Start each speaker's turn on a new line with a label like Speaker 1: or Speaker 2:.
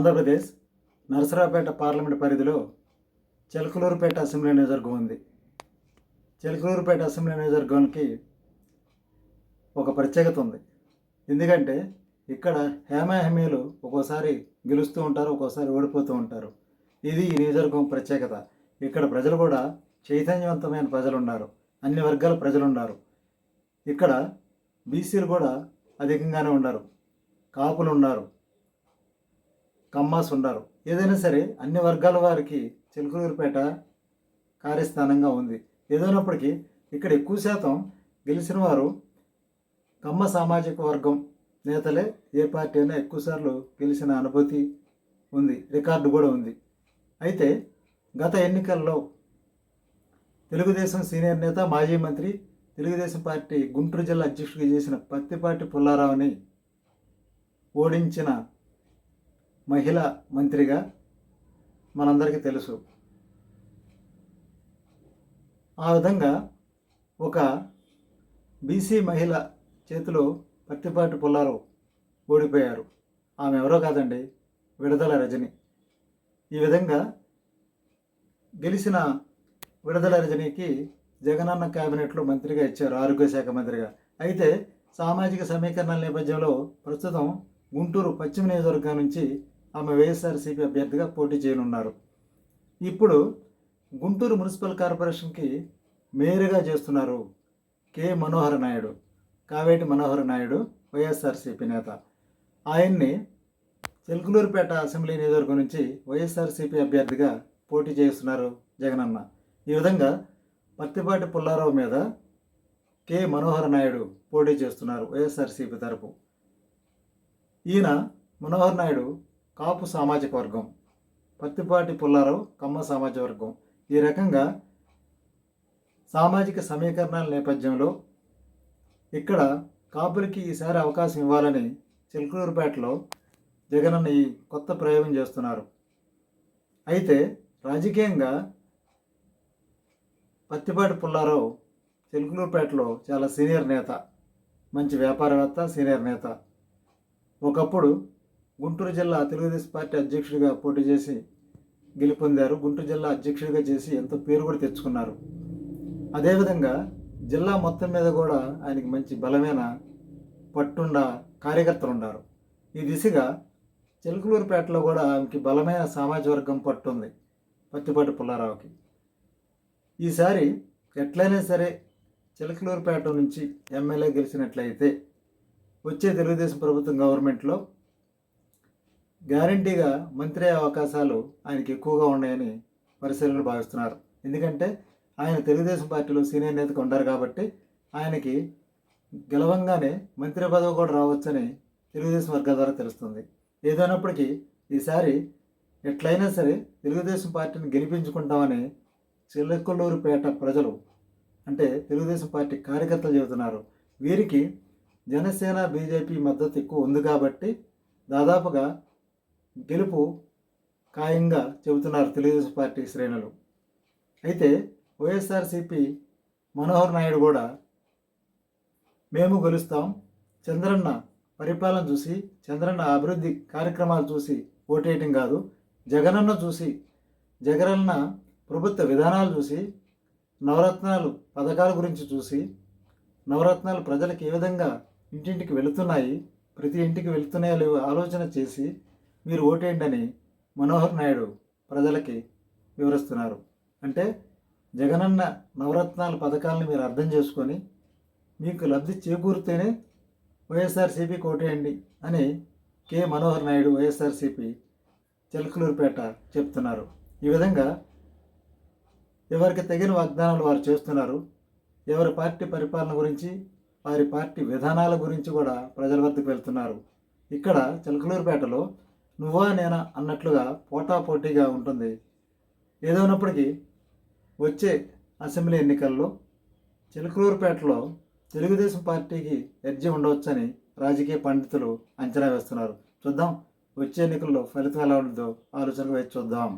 Speaker 1: Andhra Pradesh Narasaraopet parliament పరిధిలో Chilakaluripet assembly నియోజకవర్గం ఉంది. చిలకలూరుపేట అసెంబ్లీ నియోజకవర్గానికి ఒక ప్రత్యేకత ఉంది. ఎందుకంటే ఇక్కడ హేమాహేమీలు ఒక్కోసారి గెలుస్తూ ఉంటారు ఒక్కోసారి ఓడిపోతూ ఉంటారు. ఇది ఈ నియోజకవర్గం ప్రత్యేకత. ఇక్కడ ప్రజలు కూడా చైతన్యవంతమైన ప్రజలు ఉన్నారు అన్ని వర్గాల ప్రజలు ఉన్నారు ఇక్కడ బీసీలు కూడా అధికంగానే ఉన్నారు. కాపులు ఉన్నారు. కమ్మాస్ ఉన్నారు. ఏదైనా సరే అన్ని వర్గాల వారికి చిలుకూరుపేట కార్యస్థానంగా ఉంది. ఏదైనప్పటికీ ఇక్కడ ఎక్కువ శాతం గెలిచిన వారు కమ్మ సామాజిక వర్గం నేతలే. ఏ పార్టీ అయినా ఎక్కువసార్లు గెలిచిన అనుభూతి ఉంది. రికార్డు కూడా ఉంది. అయితే గత ఎన్నికల్లో తెలుగుదేశం సీనియర్ నేత మాజీ మంత్రి తెలుగుదేశం పార్టీ గుంటూరు జిల్లా అధ్యక్షుడిగా చేసిన పత్తిపాటి పుల్లారావుని ఓడించిన మహిళా మంత్రిగా మనందరికీ తెలుసు. ఆ విధంగా ఒక బీసీ మహిళ చేతిలో పత్తిపాటి పుల్లారావు ఓడిపోయారు ఆమె ఎవరో కాదండి విడుదల రజని. ఈ విధంగా గెలిచిన విడుదల రజనీకి జగనన్న కేబినెట్లో మంత్రిగా ఇచ్చారు ఆరోగ్య శాఖ మంత్రిగా. అయితే సామాజిక సమీకరణల నేపథ్యంలో ప్రస్తుతం గుంటూరు పశ్చిమ నియోజకవర్గం నుంచి ఆమె వైఎస్ఆర్సీపీ అభ్యర్థిగా పోటీ చేయనున్నారు. ఇప్పుడు గుంటూరు మున్సిపల్ కార్పొరేషన్కి మేయర్గా చేస్తున్నారు కె మనోహర్ నాయుడు. కావేటి మనోహర్ నాయుడు వైఎస్ఆర్సీపీ నేత. ఆయన్ని చిలుకలూరుపేట అసెంబ్లీ నియోజకవర్గం నుంచి వైఎస్ఆర్సీపీ అభ్యర్థిగా పోటీ చేస్తున్నారు జగనన్న. ఈ విధంగా పత్తిపాటి పుల్లారావు మీద కె మనోహర్ నాయుడు పోటీ చేస్తున్నారు వైఎస్ఆర్సీపీ తరపు. ఈయన మనోహర్ నాయుడు కాపు సామాజిక వర్గం పత్తిపాటి పుల్లారావు కమ్మ సామాజిక వర్గం. ఈ రకంగా సామాజిక సమీకరణాల నేపథ్యంలో ఇక్కడ కాపులకి ఈసారి అవకాశం ఇవ్వాలని చిలకలూరుపేటలో జగనన్న ఈ కొత్త ప్రయోగం చేస్తున్నారు. అయితే రాజకీయంగా పత్తిపాటి పుల్లారావు చిలుకలూరుపేటలో చాలా సీనియర్ నేత మంచి వ్యాపారవేత్త సీనియర్ నేత. ఒకప్పుడు గుంటూరు జిల్లా తెలుగుదేశం పార్టీ అధ్యక్షుడిగా పోటీ చేసి గెలుపొందారు. గుంటూరు జిల్లా అధ్యక్షుడిగా చేసి ఎంతో పేరు కూడా తెచ్చుకున్నారు. అదేవిధంగా జిల్లా మొత్తం మీద కూడా ఆయనకి మంచి బలమైన పట్టుండ కార్యకర్తలు ఉన్నారు ఈ దిశగా చిలకలూరుపేటలో కూడా ఆమెకి బలమైన సామాజిక వర్గం పట్టుంది పత్తిపాటి పుల్లారావుకి. ఈసారి ఎట్లయినా సరే చిలకలూరుపేట నుంచి ఎమ్మెల్యే గెలిచినట్లయితే వచ్చే తెలుగుదేశం ప్రభుత్వం గవర్నమెంట్లో గ్యారంటీగా మంత్రి అయ్యే అవకాశాలు ఆయనకి ఎక్కువగా ఉన్నాయని పరిశీలనలు భావిస్తున్నారు. ఎందుకంటే ఆయన తెలుగుదేశం పార్టీలో సీనియర్ నేతగా ఉన్నారు కాబట్టి ఆయనకి గెలవంగానే మంత్రి పదవి కూడా రావచ్చని తెలుగుదేశం వర్గాల ద్వారా తెలుస్తుంది. ఏదైనప్పటికీ ఈసారి ఎట్లయినా సరే తెలుగుదేశం పార్టీని గెలిపించుకుంటామని చిలకలూరుపేట ప్రజలు అంటే తెలుగుదేశం పార్టీ కార్యకర్తలు చెబుతున్నారు. వీరికి జనసేన బీజేపీ మద్దతు ఎక్కువ ఉంది కాబట్టి దాదాపుగా గెలుపు ఖాయంగా చెబుతున్నారు తెలుగుదేశం పార్టీ శ్రేణులు. అయితే వైఎస్ఆర్సిపి మనోహర్ నాయుడు కూడా మేము గెలుస్తాం చంద్రన్న పరిపాలన చూసి చంద్రన్న అభివృద్ధి కార్యక్రమాలు చూసి ఓటేయటం కాదు జగనన్న చూసి జగనన్న ప్రభుత్వ విధానాలు చూసి నవరత్నాలు పథకాల గురించి చూసి నవరత్నాలు ప్రజలకు ఏ విధంగా ఇంటింటికి వెళుతున్నాయి ప్రతి ఇంటికి వెళుతున్నాయో లేవో ఆలోచన చేసి మీరు ఓటేయండి అని మనోహర్ నాయుడు ప్రజలకి వివరిస్తున్నారు. అంటే జగనన్న నవరత్నాల పథకాలను మీరు అర్థం చేసుకొని మీకు లబ్ధి చేకూరితేనే వైఎస్ఆర్సిపి ఓటేయండి అని కె మనోహర్ నాయుడు వైఎస్ఆర్సీపీ చిలకలూరుపేట చెప్తున్నారు. ఈ విధంగా ఎవరికి తగిన వాగ్దానాలు వారు చేస్తున్నారు. ఎవరి పార్టీ పరిపాలన గురించి వారి పార్టీ విధానాల గురించి కూడా ప్రజల వద్దకు వెళ్తున్నారు. ఇక్కడ చిలకలూరుపేటలో నువ్వా నేనా అన్నట్లుగా పోటాపోటీగా ఉంటుంది. ఏదైనప్పటికీ వచ్చే అసెంబ్లీ ఎన్నికల్లో చిలకలూరుపేటలో తెలుగుదేశం పార్టీకి ఎడ్జి ఉండవచ్చని రాజకీయ పండితులు అంచనా వేస్తున్నారు. చూద్దాం వచ్చే ఎన్నికల్లో ఫలితం ఎలా ఉంటుందో ఆలోచనకు వేచి చూద్దాం.